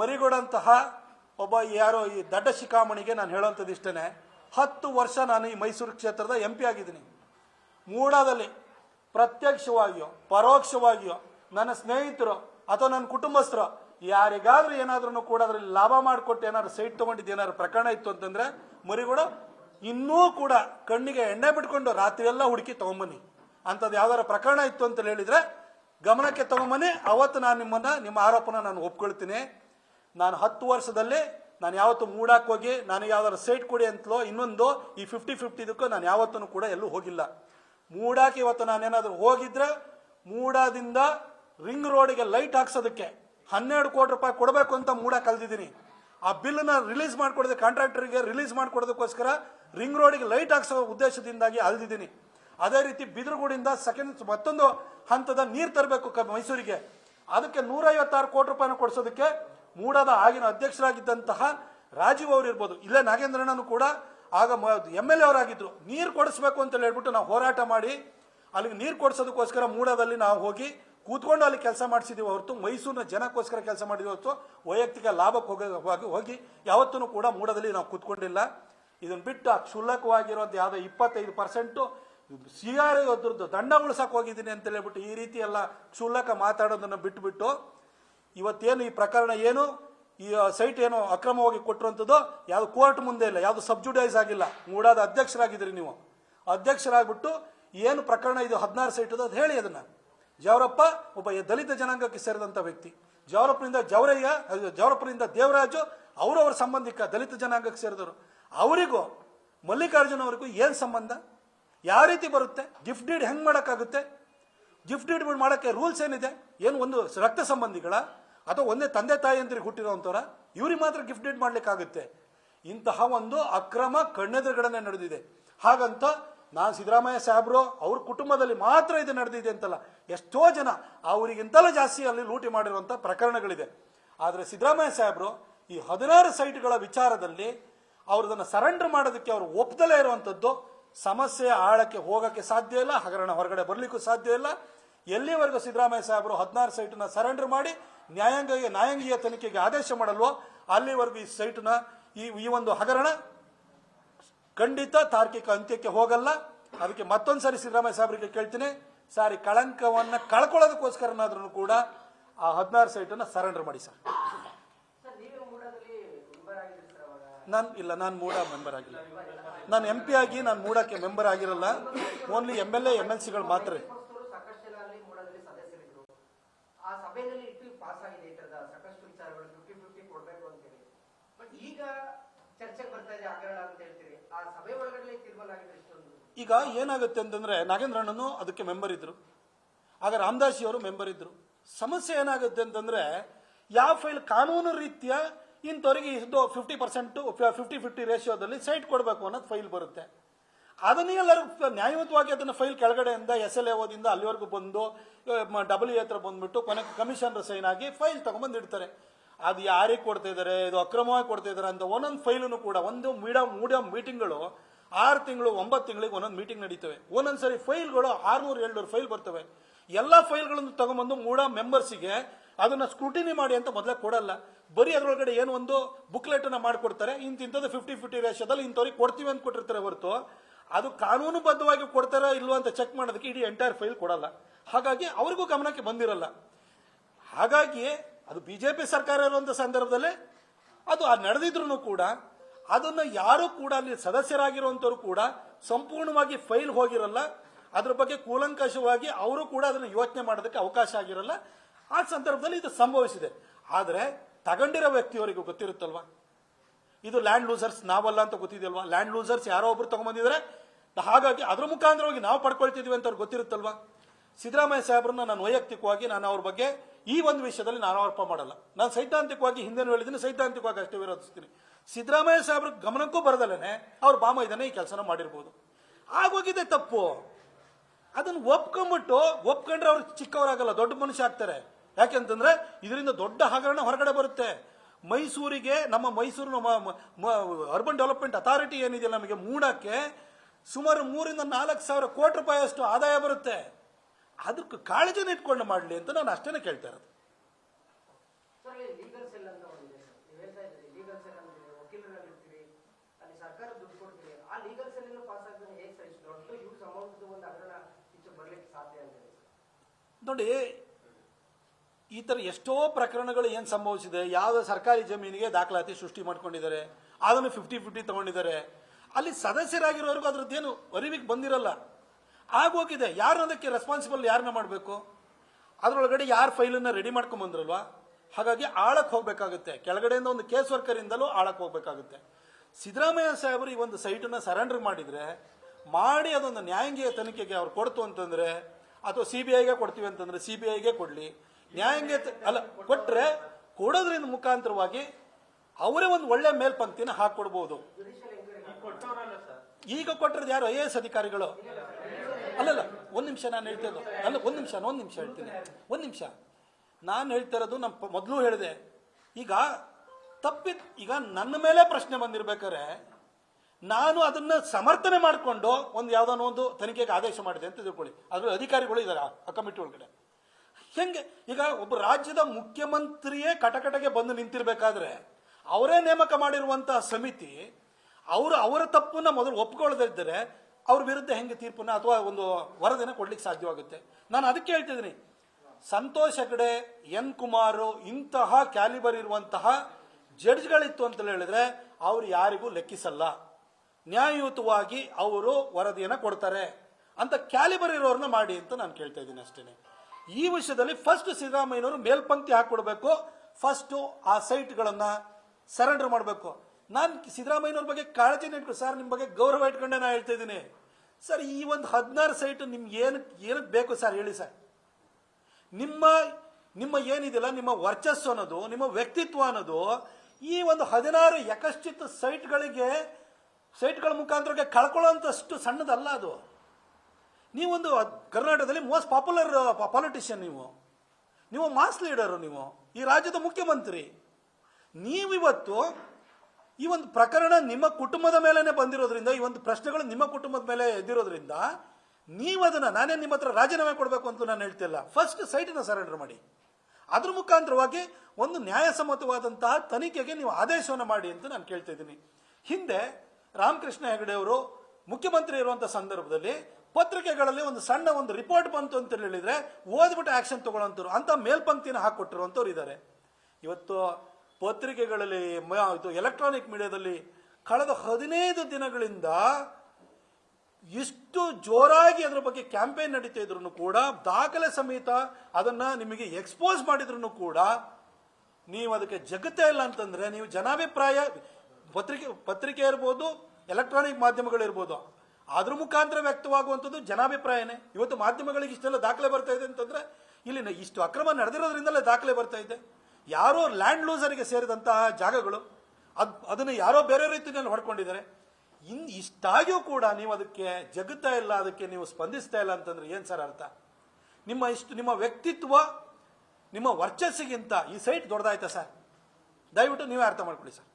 ಮರಿಗೊಡಂತಹ ಒಬ್ಬ ಯಾರೋ ಈ ದಡ್ಡ ಶಿಖಾಮಣಿಗೆ ನಾನು ಹೇಳೋಂಥದ್ದು ಇಷ್ಟೇ ಹತ್ತು ವರ್ಷ ನಾನು ಈ ಮೈಸೂರು ಕ್ಷೇತ್ರದ ಎಂ ಪಿ ಆಗಿದ್ದೀನಿ. ಮೂಡಾದಲ್ಲಿ ಪ್ರತ್ಯಕ್ಷವಾಗಿಯೋ, ಪರೋಕ್ಷವಾಗಿಯೋ ನನ್ನ ಸ್ನೇಹಿತರು ಅಥವಾ ನನ್ನ ಕುಟುಂಬಸ್ಥರು ಯಾರಿಗಾದ್ರೂ ಏನಾದ್ರೂ ಕೂಡ ಅದರಲ್ಲಿ ಲಾಭ ಮಾಡಿಕೊಟ್ಟು ಏನಾದ್ರು ಸೈಟ್ ತಗೊಂಡಿದ್ದು ಏನಾದ್ರು ಪ್ರಕರಣ ಇತ್ತು ಅಂತಂದ್ರೆ ಮರಿಗೋಡ ಇನ್ನೂ ಕೂಡ ಕಣ್ಣಿಗೆ ಎಣ್ಣೆ ಬಿಟ್ಕೊಂಡು ರಾತ್ರಿ ಎಲ್ಲ ಹುಡುಕಿ ತಗೊಂಬನ್ನಿ. ಅಂಥದ್ದು ಯಾವ್ದಾರ ಪ್ರಕರಣ ಇತ್ತು ಅಂತ ಹೇಳಿದ್ರೆ ಗಮನಕ್ಕೆ ತಗೊಂಬನ್ನಿ. ಅವತ್ತು ನಾನು ನಿಮ್ಮನ್ನ, ನಿಮ್ಮ ಆರೋಪನ ನಾನು ಒಪ್ಕೊಳ್ತೀನಿ. ನಾನು ಹತ್ತು ವರ್ಷದಲ್ಲಿ ನಾನು ಯಾವತ್ತು ಮೂಡಾಕ್ ಹೋಗಿ ನನಗೆ ಯಾವ್ದಾದ್ರು ಸೈಟ್ ಕೊಡಿ ಅಂತಲೋ ಇನ್ನೊಂದು, ಈ ಫಿಫ್ಟಿ ಫಿಫ್ಟಿದಕ್ಕೂ ನಾನು ಯಾವತ್ತೂ ಕೂಡ ಎಲ್ಲೂ ಹೋಗಿಲ್ಲ. ಮೂಡಾಕ್ ಇವತ್ತು ಏನಾದರೂ ಹೋಗಿದ್ರೆ ಮೂಡಾದಿಂದ ರಿಂಗ್ ರೋಡಿಗೆ ಲೈಟ್ ಹಾಕ್ಸೋದಕ್ಕೆ ಹನ್ನೆರಡು ಕೋಟಿ ರೂಪಾಯಿ ಕೊಡಬೇಕು ಅಂತ ಮೂಡ ಕಲ್ತಿದ್ದೀನಿ ಆ ಬಿಲ್ನ ರಿಲೀಸ್ ಮಾಡಿಕೊಡೋದು, ಕಾಂಟ್ರಾಕ್ಟರ್ಗೆ ರಿಲೀಸ್ ಮಾಡಿಕೊಡೋದಕ್ಕೋಸ್ಕರ ರಿಂಗ್ ರೋಡಿಗೆ ಲೈಟ್ ಹಾಕ್ಸೋ ಉದ್ದೇಶದಿಂದಾಗಿ ಅಲ್ದಿದ್ದೀನಿ. ಅದೇ ರೀತಿ ಬಿದಿರುಗೂಡಿಂದ ಸೆಕೆಂಡ್ ಮತ್ತೊಂದು ಹಂತದ ನೀರು ತರಬೇಕು ಮೈಸೂರಿಗೆ. ಅದಕ್ಕೆ ನೂರೈವತ್ತಾರು ಕೋಟಿ ರೂಪಾಯಿನ ಕೊಡಿಸೋದಕ್ಕೆ ಮೂಡದ ಆಗಿನ ಅಧ್ಯಕ್ಷರಾಗಿದ್ದಂತಹ ರಾಜೀವ್ ಅವರು ಇರ್ಬೋದು. ಇಲ್ಲೇ ನಾಗೇಂದ್ರಣ್ಣನು ಕೂಡ ಆಗ ಎಂ ಎಲ್ ಎ ಅವರಾಗಿದ್ರು. ನೀರು ಕೊಡಿಸ್ಬೇಕು ಅಂತ ಹೇಳ್ಬಿಟ್ಟು ನಾವು ಹೋರಾಟ ಮಾಡಿ, ಅಲ್ಲಿಗೆ ನೀರು ಕೊಡಿಸೋದಕ್ಕೋಸ್ಕರ ಮೂಡದಲ್ಲಿ ನಾವು ಹೋಗಿ ಕೂತ್ಕೊಂಡು ಅಲ್ಲಿ ಕೆಲಸ ಮಾಡಿಸಿದ್ದೀವಿ ಹೊರತು ಮೈಸೂರಿನ ಜನಕ್ಕೋಸ್ಕರ ಕೆಲಸ ಮಾಡಿದ್ವಿ ಹೊರತು ವೈಯಕ್ತಿಕ ಲಾಭಕ್ಕೆ ಹೋಗಿ, ಹೋಗಿ- ಯಾವತ್ತೂ ಕೂಡ ಮೂಡದಲ್ಲಿ ನಾವು ಕೂತ್ಕೊಂಡಿಲ್ಲ. ಇದನ್ನು ಬಿಟ್ಟು ಆ ಕ್ಷುಲ್ಲಕವಾಗಿರೋದು ಯಾವುದೋ ಇಪ್ಪತ್ತೈದು ಪರ್ಸೆಂಟು ಸಿ ಆರ್ ಅದ್ರದ್ದು ದಂಡ ಉಳ್ಸಕ್ಕೆ ಹೋಗಿದ್ದೀನಿ ಅಂತ ಹೇಳ್ಬಿಟ್ಟು ಈ ರೀತಿ ಎಲ್ಲ ಕ್ಷುಲ್ಲಕ ಮಾತಾಡೋದನ್ನು ಬಿಟ್ಬಿಟ್ಟು ಇವತ್ತೇನು ಈ ಪ್ರಕರಣ ಏನು? ಈ ಸೈಟ್ ಏನು ಅಕ್ರಮವಾಗಿ ಕೊಟ್ಟಿರುವಂಥದ್ದು ಯಾವುದು ಕೋರ್ಟ್ ಮುಂದೆ ಇಲ್ಲ, ಯಾವುದು ಸಬ್ಜುಡೈಸ್ ಆಗಿಲ್ಲ. ಮೂಡಾದ ಅಧ್ಯಕ್ಷರಾಗಿದ್ದೀರಿ ನೀವು. ಅಧ್ಯಕ್ಷರಾಗ್ಬಿಟ್ಟು ಏನು ಪ್ರಕರಣ ಇದು ಹದಿನಾರು ಸೈಟ್ ಅದು ಹೇಳಿ ಅದನ್ನ. ಜವರಪ್ಪ ಒಬ್ಬ ದಲಿತ ಜನಾಂಗಕ್ಕೆ ಸೇರಿದಂಥ ವ್ಯಕ್ತಿ. ಜವರಪ್ಪನಿಂದ ಜವರಯ್ಯ ಜವರಪ್ಪನಿಂದ ದೇವರಾಜು ಅವರವರ ಅವರ ಸಂಬಂಧಿಕ ದಲಿತ ಜನಾಂಗಕ್ಕೆ ಸೇರಿದವರು. ಅವರಿಗೂ, ಮಲ್ಲಿಕಾರ್ಜುನ ಅವರಿಗೂ ಏನು ಸಂಬಂಧ? ಯಾವ ರೀತಿ ಬರುತ್ತೆ? ಗಿಫ್ಟ್ ಡೀಡ್ ಹೆಂಗ್ ಮಾಡೋಕ್ಕಾಗುತ್ತೆ? ಗಿಫ್ಟ್ ಡಿಸ್ಟ್ರಿಬ್ಯೂಟ್ ಮಾಡೋಕ್ಕೆ ರೂಲ್ಸ್ ಏನಿದೆ? ಏನು ಒಂದು ರಕ್ತ ಸಂಬಂಧಿಗಳ ಅಥವಾ ಒಂದೇ ತಂದೆ ತಾಯಿಯಂದ್ರಿಗೆ ಹುಟ್ಟಿರೋಂಥವ್ರ ಇವ್ರಿಗೆ ಮಾತ್ರ ಗಿಫ್ಟ್ ಡೀಡ್ ಮಾಡಲಿಕ್ಕಾಗುತ್ತೆ. ಇಂತಹ ಒಂದು ಅಕ್ರಮ ಕಣ್ಣೆದುರುಗಡೆ ನಡೆದಿದೆ. ಹಾಗಂತ ನಾನು ಸಿದ್ದರಾಮಯ್ಯ ಸಾಹೇಬ್ರು ಅವ್ರ ಕುಟುಂಬದಲ್ಲಿ ಮಾತ್ರ ಇದು ನಡೆದಿದೆ ಅಂತಲ್ಲ, ಎಷ್ಟೋ ಜನ ಅವರಿಗಿಂತಲೂ ಜಾಸ್ತಿ ಅಲ್ಲಿ ಲೂಟಿ ಮಾಡಿರುವಂಥ ಪ್ರಕರಣಗಳಿದೆ. ಆದರೆ ಸಿದ್ದರಾಮಯ್ಯ ಸಾಹೇಬ್ರು ಈ ಹದಿನಾರು ಸೈಟ್ಗಳ ವಿಚಾರದಲ್ಲಿ ಅವ್ರದನ್ನು ಸರೆಂಡರ್ ಮಾಡೋದಕ್ಕೆ ಅವರು ಒಪ್ಪದಲೇ ಇರುವಂಥದ್ದು ಸಮಸ್ಯೆ ಆಳಕ್ಕೆ ಹೋಗಕ್ಕೆ ಸಾಧ್ಯ ಇಲ್ಲ, ಹಗರಣ ಹೊರಗಡೆ ಬರಲಿಕ್ಕೂ ಸಾಧ್ಯ ಇಲ್ಲ. ಎಲ್ಲಿವರೆಗೂ ಸಿದ್ದರಾಮಯ್ಯ ಸಾಹೇಬರು ಹದಿನಾರು ಸೈಟ್ನ ಸರೆಂಡರ್ ಮಾಡಿ ನ್ಯಾಯಾಂಗ ನ್ಯಾಯಾಂಗೀಯ ತನಿಖೆಗೆ ಆದೇಶ ಮಾಡಲ್ವೋ, ಅಲ್ಲಿವರೆಗೂ ಈ ಸೈಟ್ನ ಈ ಈ ಒಂದು ಹಗರಣ ಖಂಡಿತ ತಾರ್ಕಿಕ ಅಂತ್ಯಕ್ಕೆ ಹೋಗಲ್ಲ. ಅದಕ್ಕೆ ಮತ್ತೊಂದು ಸಾರಿ ಸಿದ್ದರಾಮಯ್ಯ ಸಾಹೇಬರಿಗೆ ಕೇಳ್ತೀನಿ, ಸಾರಿ ಕಳಂಕವನ್ನು ಕಳ್ಕೊಳ್ಳೋದಕ್ಕೋಸ್ಕರನಾದ್ರೂ ಕೂಡ ಆ ಹದಿನಾರು ಸೈಟನ್ನು ಸರೆಂಡರ್ ಮಾಡಿ ಸರ್ ನೀವೇ ಮೂಡಾದಲ್ಲಿ ಮೆಂಬರ್ ಆಗಿದ್ರಿ ಸರ್ ಅವಾಗ ನಾನು ಇಲ್ಲ ನಾನು ಮೂಡ ಮೆಂಬರ್ ಆಗಿಲ್ಲ. ನಾನು ಎಂ ಪಿ ಆಗಿ ನಾನು ಮೂಡಕ್ಕೆ ಮೆಂಬರ್ ಆಗಿರಲ್ಲ. Only M L A M L ಸಿಗಳು ಮಾತ್ರ. ಈಗ ಏನಾಗುತ್ತೆ ಅಂತಂದ್ರೆ ನಾಗೇಂದ್ರಣ್ಣನು ಅದಕ್ಕೆ ಮೆಂಬರ್ ಇದ್ರು. ಆಗ ರಾಮದಾಸಿ ಅವರು ಮೆಂಬರ್ ಇದ್ರು. ಸಮಸ್ಯೆ ಏನಾಗುತ್ತೆ ಅಂತಂದ್ರೆ ಯಾವ ಫೈಲ್ ಕಾನೂನು ರೀತಿಯ ಇಂಥವ್ರಿಗೆ ಇದು ಫಿಫ್ಟಿ ಪರ್ಸೆಂಟು ಫಿಫ್ಟಿ ಫಿಫ್ಟಿ ರೇಷಿಯೋದಲ್ಲಿ ಸೈಟ್ ಕೊಡಬೇಕು ಅನ್ನೋದು ಫೈಲ್ ಬರುತ್ತೆ. ಅದನ್ನೇ ಎಲ್ಲರೂ ನ್ಯಾಯಯುತವಾಗಿ ಅದನ್ನು ಫೈಲ್ ಕೆಳಗಡೆಯಿಂದ ಎಸ್ ಎಲ್ ಎದಿಂದ ಅಲ್ಲಿವರೆಗೂ ಬಂದು ಡಬ್ಲ್ಯೂ ಹತ್ರ ಬಂದುಬಿಟ್ಟು ಕೊನೆಗೆ ಕಮಿಷನರ್ ಸೈನ್ ಆಗಿ ಫೈಲ್ ತಗೊಂಡ್ಬಂದು ಇಡ್ತಾರೆ. ಅದು ಯಾರಿಗೆ ಕೊಡ್ತಾ ಇದ್ದಾರೆ ಇದು ಅಕ್ರಮವಾಗಿ ಕೊಡ್ತಾ ಇದ್ದಾರೆ ಅಂತ ಒಂದೊಂದು ಫೈಲನ್ನು ಕೂಡ, ಒಂದು ಮೀಡಿಯಂ ಮೀಡಿಯಂ ಮೀಟಿಂಗ್ಗಳು ಆರು ತಿಂಗಳು, ಒಂಬತ್ತು ತಿಂಗಳಿಗೆ ಒಂದೊಂದು ಮೀಟಿಂಗ್ ನಡೀತವೆ. ಒಂದೊಂದ್ಸರಿ ಫೈಲ್ಗಳು ಆರುನೂರು, ಏಳ್ನೂರು ಫೈಲ್ ಬರ್ತವೆ. ಎಲ್ಲ ಫೈಲ್ಗಳನ್ನು ತಗೊಂಬಂದು ಮೂಡ ಮೆಂಬರ್ಸಿಗೆ ಅದನ್ನ ಸ್ಕ್ರೂಟಿನಿ ಮಾಡಿ ಅಂತ ಮೊದಲೇ ಕೊಡಲ್ಲ. ಬರೀ ಅದರೊಳಗಡೆ ಏನು ಒಂದು ಬುಕ್ಲೆಟ್ ಅನ್ನ ಮಾಡಿಕೊಡ್ತಾರೆ. ಇಂತಿಂಥದ್ದು ಫಿಫ್ಟಿ ಫಿಫ್ಟಿ ರೇಷದಲ್ಲಿ ಇಂಥವ್ರಿಗೆ ಕೊಡ್ತೀವಿ ಅಂತ ಕೊಟ್ಟಿರ್ತಾರೆ ಹೊರತು. ಅದು ಕಾನೂನುಬದ್ಧವಾಗಿ ಕೊಡ್ತಾರಾ ಇಲ್ವಾ ಅಂತ ಚೆಕ್ ಮಾಡೋದಕ್ಕೆ ಇಡೀ ಎಂಟೈರ್ ಫೈಲ್ ಕೊಡಲ್ಲ. ಹಾಗಾಗಿ ಅವ್ರಿಗೂ ಗಮನಕ್ಕೆ ಬಂದಿರಲ್ಲ. ಹಾಗಾಗಿ ಅದು ಬಿಜೆಪಿ ಸರ್ಕಾರ ಇರುವಂತ ಸಂದರ್ಭದಲ್ಲಿ ಅದು ಆ ನಡೆದಿದ್ರು ಕೂಡ ಅದನ್ನು ಯಾರು ಕೂಡ ಅಲ್ಲಿ ಸದಸ್ಯರಾಗಿರುವಂತವ್ರು ಕೂಡ ಸಂಪೂರ್ಣವಾಗಿ ಫೈಲ್ ಹೋಗಿರಲ್ಲ. ಅದ್ರ ಬಗ್ಗೆ ಕೂಲಂಕಷವಾಗಿ ಅವರು ಕೂಡ ಅದನ್ನು ಯೋಚನೆ ಮಾಡೋದಕ್ಕೆ ಅವಕಾಶ ಆಗಿರಲ್ಲ. ಆ ಸಂದರ್ಭದಲ್ಲಿ ಇದು ಸಂಭವಿಸಿದೆ. ಆದರೆ ತಗೊಂಡಿರೋ ವ್ಯಕ್ತಿಯವರಿಗೂ ಗೊತ್ತಿರುತ್ತಲ್ವಾ? ಇದು ಲ್ಯಾಂಡ್ ಲೂಸರ್ಸ್ ನಾವಲ್ಲ ಅಂತ ಗೊತ್ತಿದೆಯಲ್ವಾ? ಲ್ಯಾಂಡ್ ಲೂಸರ್ಸ್ ಯಾರೋ ಒಬ್ರು ತಗೊಂಬಂದಿದ್ರೆ ಹಾಗಾಗಿ ಅದ್ರ ಮುಖಾಂತರವಾಗಿ ನಾವು ಪಡ್ಕೊಳ್ತಿದ್ವಿ ಅಂತ ಅವ್ರು ಗೊತ್ತಿರುತ್ತಲ್ವಾ? ಸಿದ್ದರಾಮಯ್ಯ ಸಾಹೇಬ್ರನ್ನ ನಾನು ವೈಯಕ್ತಿಕವಾಗಿ ನಾನು ಅವ್ರ ಬಗ್ಗೆ ಈ ಒಂದು ವಿಷಯದಲ್ಲಿ ನಾನು ಆರೋಪ ಮಾಡಲ್ಲ. ನಾನು ಸೈದ್ಧಾಂತಿಕವಾಗಿ ಹಿಂದೆ ಹೇಳಿದ್ದೀನಿ, ಸೈದ್ಧಾಂತಿಕವಾಗಿ ಅಷ್ಟೇ ವಿರೋಧಿಸ್ತೀನಿ. ಸಿದ್ದರಾಮಯ್ಯ ಸಾಹೇಬ್ರ ಗಮನಕ್ಕೂ ಬರದಲ್ಲೇ ಅವ್ರ ಬಾಮ ಇದನ್ನೇ ಈ ಕೆಲಸನ ಮಾಡಿರ್ಬೋದು. ಆಗೋಗಿದೆ ತಪ್ಪು. ಅದನ್ನು ಒಪ್ಕೊಂಬಿಟ್ಟು ಒಪ್ಕೊಂಡ್ರೆ ಅವ್ರು ಚಿಕ್ಕವರಾಗಲ್ಲ, ದೊಡ್ಡ ಮನುಷ್ಯ ಆಗ್ತಾರೆ. ಯಾಕೆಂತಂದ್ರೆ ಇದರಿಂದ ದೊಡ್ಡ ಹಗರಣ ಹೊರಗಡೆ ಬರುತ್ತೆ. ಮೈಸೂರಿಗೆ ನಮ್ಮ ಮೈಸೂರಿನ ಅರ್ಬನ್ ಡೆವಲಪ್ಮೆಂಟ್ ಅಥಾರಿಟಿ ಏನಿದೆಯಲ್ಲ ನಮಗೆ ಮೂಡಕ್ಕೆ ಸುಮಾರು ಮೂರಿಂದ ನಾಲ್ಕು ಸಾವಿರ ಕೋಟಿ ರೂಪಾಯಿಯಷ್ಟು ಆದಾಯ ಬರುತ್ತೆ. ಅದಕ್ಕೆ ಕಾಳಜಿನ ಇಟ್ಕೊಂಡು ಮಾಡಲಿ ಅಂತ ನಾನು ಅಷ್ಟೇನೆ ಕೇಳ್ತಾ ಇರೋದು. ನೋಡಿ ಈ ಥರ ಎಷ್ಟೋ ಪ್ರಕರಣಗಳು ಏನು ಸಂಭವಿಸಿದೆ? ಯಾವ ಸರ್ಕಾರಿ ಜಮೀನಿಗೆ ದಾಖಲಾತಿ ಸೃಷ್ಟಿ ಮಾಡ್ಕೊಂಡಿದ್ದಾರೆ. ಅದನ್ನು ಫಿಫ್ಟಿ ಫಿಫ್ಟಿ ತಗೊಂಡಿದ್ದಾರೆ. ಅಲ್ಲಿ ಸದಸ್ಯರಾಗಿರೋರಿಗೂ ಅದ್ರದ್ದೇನು ಅರಿವಿಗೆ ಬಂದಿರಲ್ಲ. ಆಗೋಗಿದೆ. ಯಾರು ಅದಕ್ಕೆ ರೆಸ್ಪಾನ್ಸಿಬಲ್ ಯಾರನ್ನ ಮಾಡಬೇಕು? ಅದರೊಳಗಡೆ ಯಾರು ಫೈಲನ್ನು ರೆಡಿ ಮಾಡ್ಕೊಂಬಂದ್ರಲ್ವಾ? ಹಾಗಾಗಿ ಆಳಕ್ಕೆ ಹೋಗಬೇಕಾಗುತ್ತೆ. ಕೆಳಗಡೆಯಿಂದ ಒಂದು ಕೇಸ್ ವರ್ಕರಿಂದಲೂ ಆಳಕ್ಕೆ ಹೋಗಬೇಕಾಗುತ್ತೆ. ಸಿದ್ದರಾಮಯ್ಯ ಸಾಹೇಬರು ಈ ಒಂದು ಸೈಟನ್ನು ಸರೆಂಡರ್ ಮಾಡಿದರೆ, ಮಾಡಿ ಅದೊಂದು ನ್ಯಾಯಾಂಗೀಯ ತನಿಖೆಗೆ ಅವ್ರು ಕೊಡ್ತು ಅಂತಂದರೆ, ಅಥವಾ ಸಿ ಬಿ ಐಗೆ ಕೊಡ್ತೀವಿ ಅಂತಂದರೆ ಸಿ ಬಿ ಐಗೆ ಕೊಡಲಿ. ನ್ಯಾಯಾಂಗೀಯ ತ- ಅಲ್ಲ ಕೊಟ್ಟರೆ ಕೊಡೋದ್ರಿಂದ ಮುಖಾಂತರವಾಗಿ ಅವರೇ ಒಂದು ಒಳ್ಳೆ ಮೇಲ್ಪಂಕ್ತಿನ ಹಾಕೊಡ್ಬೋದು. ಈಗ ಕೊಟ್ಟರೆ ಯಾರು? ಐ ಎ ಎಸ್ ಅಧಿಕಾರಿಗಳು? ಅಲ್ಲಲ್ಲ, ಒಂದು ನಿಮಿಷ ನಾನು ಹೇಳ್ತಿರೋದು ಅಲ್ಲ, ಒಂದು ನಿಮಿಷ ಒಂದು ನಿಮಿಷ ಹೇಳ್ತೀನಿ. ಒಂದು ನಿಮಿಷ. ನಾನು ಹೇಳ್ತಾ ಇರೋದು ನಮ್ಮ ಮೊದಲು ಹೇಳಿದೆ. ಈಗ ತಪ್ಪಿ ಈಗ ನನ್ನ ಮೇಲೆ ಪ್ರಶ್ನೆ ಬಂದಿರ್ಬೇಕಾದ್ರೆ, ನಾನು ಅದನ್ನ ಸಮರ್ಥನೆ ಮಾಡಿಕೊಂಡು ಒಂದು ಯಾವುದಾನೊಂದು ಒಂದು ತನಿಖೆಗೆ ಆದೇಶ ಮಾಡಿದೆ ಅಂತ ತಿಳ್ಕೊಳ್ಳಿ. ಅದ್ರ ಅಧಿಕಾರಿಗಳು ಇದ್ದಾರೆ ಆ ಕಮಿಟಿ ಒಳಗಡೆ. ಹೆಂಗೆ, ಈಗ ಒಬ್ಬ ರಾಜ್ಯದ ಮುಖ್ಯಮಂತ್ರಿಯೇ ಕಟಕಟಗೆ ಬಂದು ನಿಂತಿರ್ಬೇಕಾದ್ರೆ, ಅವರೇ ನೇಮಕ ಮಾಡಿರುವಂತಹ ಸಮಿತಿ, ಅವರು ಅವರ ತಪ್ಪನ್ನ ಮೊದಲು ಒಪ್ಕೊಳ್ಳದಿದ್ದರೆ ಅವ್ರ ವಿರುದ್ಧ ಹೆಂಗೆ ತೀರ್ಪನ್ನ ಅಥವಾ ಒಂದು ವರದಿನ ಕೊಡ್ಲಿಕ್ಕೆ ಸಾಧ್ಯವಾಗುತ್ತೆ. ನಾನು ಅದಕ್ಕೆ ಹೇಳ್ತಿದ್ದೀನಿ. ಸಂತೋಷ್ ಹೆಗಡೆ, ಎನ್ ಕುಮಾರ್ ಇಂತಹ ಕ್ಯಾಲಿಬರ್ ಇರುವಂತಹ ಜಡ್ಜ್ಗಳಿತ್ತು ಅಂತ ಹೇಳಿದ್ರೆ ಅವರು ಯಾರಿಗೂ ಲೆಕ್ಕಿಸಲ್ಲ. ನ್ಯಾಯಯುತವಾಗಿ ಅವರು ವರದಿಯನ್ನು ಕೊಡ್ತಾರೆ ಅಂತ ಕ್ಯಾಲಿಬರ್ ಇರೋರನ್ನ ಮಾಡಿ ಅಂತ ನಾನು ಕೇಳ್ತಾ ಇದ್ದೀನಿ ಅಷ್ಟೇನೆ. ಈ ವಿಷಯದಲ್ಲಿ ಫಸ್ಟ್ ಸಿದ್ದರಾಮಯ್ಯನವರು ಮೇಲ್ಪಂಕ್ತಿ ಹಾಕೊಡ್ಬೇಕು ಫಸ್ಟ್ ಆ ಸೈಟ್ಗಳನ್ನು ಸರೆಂಡರ್ ಮಾಡಬೇಕು. ನಾನು ಸಿದ್ದರಾಮಯ್ಯನವ್ರ ಬಗ್ಗೆ ಕಾಳಜಿ ಇಟ್ಕೊಂಡು ಸರ್ ನಿಮ್ಮ ಬಗ್ಗೆ ಗೌರವ ಇಟ್ಕೊಂಡೆ ನಾನು ಹೇಳ್ತಾ ಇದ್ದೀನಿ. ಸರ್ ಈ ಒಂದು ಹದಿನಾರು ಸೈಟ್ ನಿಮ್ಗೆ ಏನು ಏನಕ್ಕೆ ಬೇಕು ಸರ್ ಹೇಳಿ ಸರ್ ನಿಮ್ಮ ನಿಮ್ಮ ಏನಿದೆಯಲ್ಲ ನಿಮ್ಮ ವರ್ಚಸ್ಸು ಅನ್ನೋದು, ನಿಮ್ಮ ವ್ಯಕ್ತಿತ್ವ ಅನ್ನೋದು ಈ ಒಂದು ಹದಿನಾರು ಯಕಶ್ಚಿತ್ ಸೈಟ್ಗಳಿಗೆ ಸೈಟ್ಗಳ ಮುಖಾಂತರಕ್ಕೆ ಕಳ್ಕೊಳ್ಳೋಂಥಷ್ಟು ಸಣ್ಣದಲ್ಲ ಅದು. ನೀವೊಂದು ಕರ್ನಾಟಕದಲ್ಲಿ ಮೋಸ್ಟ್ ಪಾಪ್ಯುಲರ್ ಪಾಲಿಟಿಷಿಯನ್ ನೀವು. ನೀವು ಮಾಸ್ ಲೀಡರು ನೀವು. ಈ ರಾಜ್ಯದ ಮುಖ್ಯಮಂತ್ರಿ. ನೀವಿವತ್ತು ಈ ಒಂದು ಪ್ರಕರಣ ನಿಮ್ಮ ಕುಟುಂಬದ ಮೇಲೇ ಬಂದಿರೋದ್ರಿಂದ, ಈ ಒಂದು ಪ್ರಶ್ನೆಗಳು ನಿಮ್ಮ ಕುಟುಂಬದ ಮೇಲೆ ಎದ್ದಿರೋದ್ರಿಂದ ನೀವು ಅದನ್ನು ನಾನೇ ನಿಮ್ಮ ಹತ್ರ ರಾಜೀನಾಮೆ ಕೊಡಬೇಕು ಅಂತ ನಾನು ಹೇಳ್ತಿಲ್ಲ. ಫಸ್ಟ್ ಸೈಟನ್ನು ಸರೆಂಡರ್ ಮಾಡಿ. ಅದ್ರ ಮುಖಾಂತರವಾಗಿ ಒಂದು ನ್ಯಾಯಸಮ್ಮತವಾದಂತಹ ತನಿಖೆಗೆ ನೀವು ಆದೇಶವನ್ನು ಮಾಡಿ ಅಂತ ನಾನು ಕೇಳ್ತಾ ಇದ್ದೀನಿ. ಹಿಂದೆ ರಾಮಕೃಷ್ಣ ಹೆಗಡೆ ಅವರು ಮುಖ್ಯಮಂತ್ರಿ ಇರುವಂತಹ ಸಂದರ್ಭದಲ್ಲಿ ಪತ್ರಿಕೆಗಳಲ್ಲಿ ಒಂದು ಸಣ್ಣ ಒಂದು ರಿಪೋರ್ಟ್ ಬಂತು ಅಂತ ಹೇಳಿದ್ರೆ ಓದ್ಬಿಟ್ಟು ಆಕ್ಷನ್ ತಗೊಳ್ಳೋಂಥವ್ರು, ಅಂತ ಮೇಲ್ಪಂಕ್ತಿನ ಹಾಕೊಟ್ಟಿರುವಂಥವ್ರು ಇದ್ದಾರೆ ಇವತ್ತು ಪತ್ರಿಕೆಗಳಲ್ಲಿ ಇದು ಎಲೆಕ್ಟ್ರಾನಿಕ್ ಮೀಡಿಯಾದಲ್ಲಿ ಕಳೆದ ಹದಿನೈದು ದಿನಗಳಿಂದ ಇಷ್ಟು ಜೋರಾಗಿ ಅದರ ಬಗ್ಗೆ ಕ್ಯಾಂಪೇನ್ ನಡೀತಾ ಇದ್ರು ಕೂಡ ದಾಖಲೆ ಸಮೇತ ಅದನ್ನ ನಿಮಗೆ ಎಕ್ಸ್ಪೋಸ್ ಮಾಡಿದ್ರು ಕೂಡ ನೀವು ಅದಕ್ಕೆ ಜಗತ್ತೇ ಇಲ್ಲ ಅಂತಂದ್ರೆ ನೀವು ಜನಾಭಿಪ್ರಾಯ, ಪತ್ರಿಕೆ ಪತ್ರಿಕೆ ಇರ್ಬೋದು ಎಲೆಕ್ಟ್ರಾನಿಕ್ ಮಾಧ್ಯಮಗಳಿರ್ಬೋದು ಅದ್ರ ಮುಖಾಂತರ ವ್ಯಕ್ತವಾಗುವಂಥದ್ದು ಜನಾಭಿಪ್ರಾಯನೇ. ಇವತ್ತು ಮಾಧ್ಯಮಗಳಿಗೆ ಇಷ್ಟೆಲ್ಲ ದಾಖಲೆ ಬರ್ತಾ ಇದೆ ಅಂತಂದ್ರೆ, ಇಲ್ಲಿ ಇಷ್ಟು ಅಕ್ರಮ ನಡೆದಿರೋದ್ರಿಂದಲೇ ದಾಖಲೆ ಬರ್ತಾ ಇದೆ. ಯಾರೋ ಲ್ಯಾಂಡ್ ಲೂಸರಿಗೆ ಸೇರಿದಂತಹ ಜಾಗಗಳು, ಅದು ಅದನ್ನು ಯಾರೋ ಬೇರೆ ರೀತಿಯಲ್ಲಿ ಹೊಡ್ಕೊಂಡಿದ್ದಾರೆ. ಇನ್ ಇಷ್ಟಾಗಿಯೂ ಕೂಡ ನೀವು ಅದಕ್ಕೆ ಜಗುತ್ತಾ ಇಲ್ಲ, ಅದಕ್ಕೆ ನೀವು ಸ್ಪಂದಿಸ್ತಾ ಇಲ್ಲ ಅಂತಂದ್ರೆ ಏನು ಸರ್ ಅರ್ಥ? ನಿಮ್ಮ ಇಷ್ಟು, ನಿಮ್ಮ ವ್ಯಕ್ತಿತ್ವ, ನಿಮ್ಮ ವರ್ಚಸ್ಸಿಗಿಂತ ಈ ಸೈಟ್ ದೊಡ್ಡದಾಯ್ತಾ ಸರ್? ದಯವಿಟ್ಟು ನೀವೇ ಅರ್ಥ ಮಾಡ್ಕೊಳ್ಳಿ ಸರ್.